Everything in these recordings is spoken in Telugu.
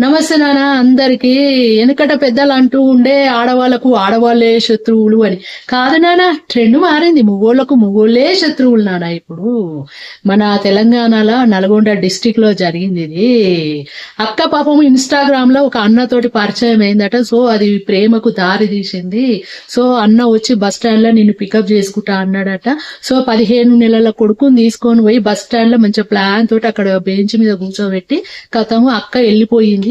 నమస్తే నాన్న అందరికి వెనకట పెద్దలు అంటూ ఉండే ఆడవాళ్ళకు ఆడవాళ్ళే శత్రువులు అని. కాదు నాన్న ట్రెండ్ మారింది. మొగోళ్ళకు మొగోళ్ళే శత్రువులు నాన్న ఇప్పుడు. మన తెలంగాణలో నల్గొండ డిస్టిక్లో జరిగింది ఇది. అక్క పాపం ఇన్స్టాగ్రామ్లో ఒక అన్నతోటి పరిచయం అయిందట. సో అది ప్రేమకు దారి తీసింది. సో అన్న వచ్చి బస్ స్టాండ్లో నిన్ను పికప్ చేసుకుంటా అన్నాడట. సో పదిహేను నెలల కొడుకుని తీసుకొని పోయి బస్ స్టాండ్లో మంచి ప్లాన్ తోటి అక్కడ బెంచ్ మీద కూర్చోబెట్టి కథము అక్క వెళ్ళిపోయింది.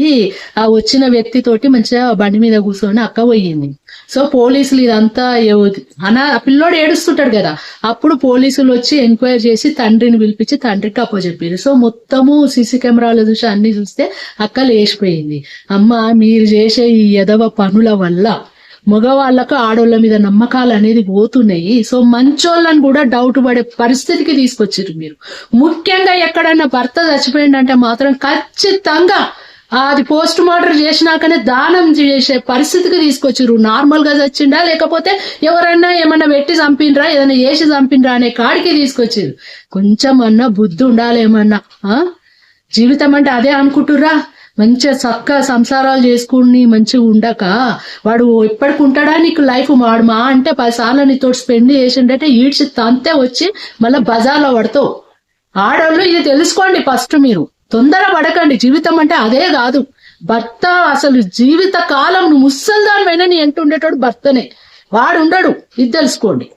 ఆ వచ్చిన వ్యక్తి తోటి మంచిగా బండి మీద కూర్చొని అక్క పోయింది. సో పోలీసులు ఇదంతా అనా పిల్లోడు ఏడుస్తుంటాడు కదా. అప్పుడు పోలీసులు వచ్చి ఎంక్వైరీ చేసి తండ్రిని పిలిపించి తండ్రికి అప్పచెప్పారు సో మొత్తము సీసీ కెమెరాలు చూసి అన్ని చూస్తే అక్క లేచిపోయింది. అమ్మ మీరు చేసే ఈ ఎదవ పనుల వల్ల మగవాళ్ళకు ఆడోళ్ళ మీద నమ్మకాలు అనేది పోతున్నాయి. సో మంచోళ్ళని కూడా డౌట్ పడే పరిస్థితికి తీసుకొచ్చారు మీరు. ముఖ్యంగా ఎక్కడన్నా భర్త చచ్చిపోయిందంటే మాత్రం ఖచ్చితంగా అది పోస్ట్ మార్టం చేసినాకనే దానం చేసే పరిస్థితికి తీసుకొచ్చారు నార్మల్గా చచ్చిండా లేకపోతే ఎవరన్నా ఏమన్నా పెట్టి చంపిండ్రా ఏదైనా చేసి చంపిండ్రా అనే కాడికి తీసుకొచ్చారు కొంచెం అన్నా బుద్ధి ఉండాలేమన్నా ఆ? జీవితం అంటే అదే అనుకుంటురా మంచిగా చక్కగా సంసారాలు చేసుకుని మంచిగా ఉండక. వాడు ఎప్పటికి ఉంటాడా నీకు లైఫ్ వాడు మా అంటే పదిసార్లు నీతో స్పెండ్ చేసిండే ఈడ్చి తంతే వచ్చి మళ్ళీ బజార్లో పడతావు. ఆడవాళ్ళు ఇది తెలుసుకోండి ఫస్ట్ మీరు. తొందర పడకండి జీవితం అంటే అదే కాదు. భర్త అసలు జీవిత కాలం నువ్వు ముసల్దానివైనా నీ ఎంట ఉండేటోడు భర్తనే. వాడు ఉండడు. ఇది తెలుసుకోండి.